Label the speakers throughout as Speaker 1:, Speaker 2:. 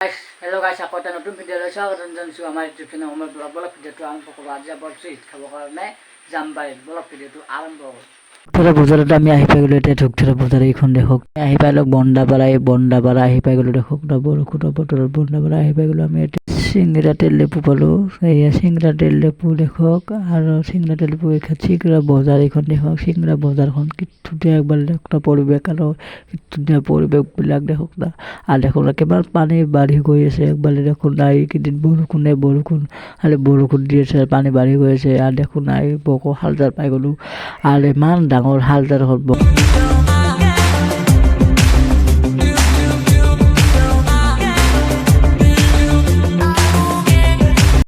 Speaker 1: গাইছ গাছ আকৌ এটা নতুন ভিডিঅ'লৈ স্বাগতম জনাইছোঁ আমাৰ ইউটিউব চেনেল সময় ব্লগ ব্লগ ভিডিঅ'টো আৰম্ভ কৰোঁ। আজি বলছোঁ ঈদ খাবৰ কাৰণে যাম বাৰীত ব্লগ ভিডিঅ'টো আৰম্ভ কৰোঁ। ধৰা আমি আহি পাই গ'লোঁ, এতিয়া ধূপধৰা বজাৰ এইখন দেখক। আহি পাই লওক বন্দাপাৰা, এই বন্দাপাৰা আহি পাই গ'লোঁ, দেখক। বৰষুণৰ বতৰত বন্দাপাৰা আহি পাই গ'লোঁ আমি এতিয়া। তেল ডিপু পালোঁ এয়া তেল ডিপু দেখক আৰু তেল ডিপু এইখন চিংৰা বজাৰ এইখন দেখক চিংৰা বজাৰখন কি ধুনীয়া একবাৰ না পৰিৱেশ আৰু কি ধুনীয়া পৰিৱেশবিলাক দেখক না। আৰু দেখোন কিমান পানী বাঢ়ি গৈ আছে একবাৰে দেখোন না এইকেইদিন বৰষুণে বৰষুণ খালি বৰষুণ দি আছে পানী বাঢ়ি গৈ আছে আৰু দেখোন না এই বকো হালজাৰ পাই গ'লোঁ আৰু ইমান ডাঙৰ হালজাৰ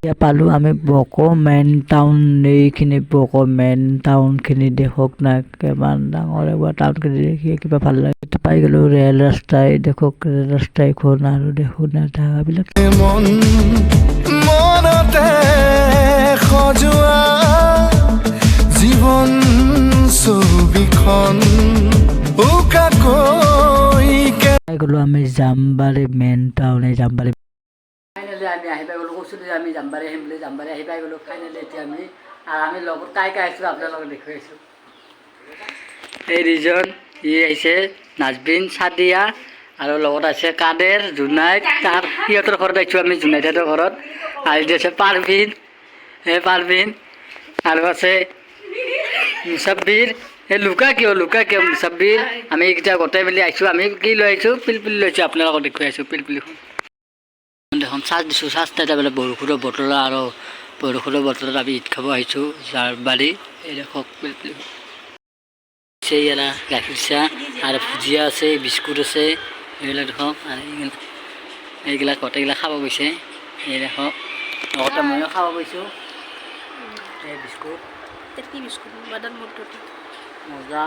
Speaker 1: এতিয়া পালোঁ আমি বক মেইন টাউন এইখিনি বক মেইন টাউনখিনি দেখক না কিমান ডাঙৰ একবাৰ টাউনখিনি দেখি কিবা ভালো লাগে। পাই গ'লোঁ ৰেল ৰাস্তাই দেখক ৰেল ৰাস্তাইখন আৰু দেখোন না ধাৰাবিলাক
Speaker 2: মনতে সজোৱা জীৱন ছবিখন উকাকৈ
Speaker 1: পাই গ'লোঁ আমি জামবাৰী মেইন টাউন এই জামবাৰী ফাইনেলি আমি আহি পাই গ'লোঁ, কৈছিলোঁ যে আমি জামবাৰী আহিম বুলি। জামবাৰী আহি পাই গ'লোঁ ফাইনেলি এতিয়া আমি, আৰু আমি লগত কাই কাই আহিছোঁ, আপোনালোকক দেখুৱাইছোঁ। এই দুজন ই আহিছে নাজবিন চাদিয়া, আৰু লগত আছে কাদের, জোনাইদ, তাৰ সিহঁতৰ ঘৰত আহিছোঁ আমি জোনাইদহঁতৰ ঘৰত। আৰু আছে পাৰভিন এই পাৰভিন, আৰু আছে মুছাব্বিৰ। এই লুকা কিয় লুকা কিয় মুছাব্বিৰ? আমি এইকেইটা গোটাই মেলি আহিছোঁ, আমি কি লৈ আহিছোঁ? পিলপিলি লৈছোঁ, আপোনালোকক দেখুৱাই আছোঁ পিলপিলিখন দেখোন চাৰ্জ দিছোঁ চাৰ্জ এটা বোলে বৰষুণৰ বতৰত আৰু বৰষুণৰ বতৰত আমি ঈদ খাব আহিছোঁ যাৰ বাৰী এই দেখক আছে ইয়াৰা গাখীৰ চাহ আৰু ভুজিয়া আছে বিস্কুট আছে এইবিলাক দেখক আৰু এইগিলা- এইগিলা গোটেইগিলা খাব গৈছে এই দেখক লগতে ময়ো খাব গৈছোঁ। এই বিস্কুট।
Speaker 3: কি বিস্কুট বাদাম
Speaker 1: মজা।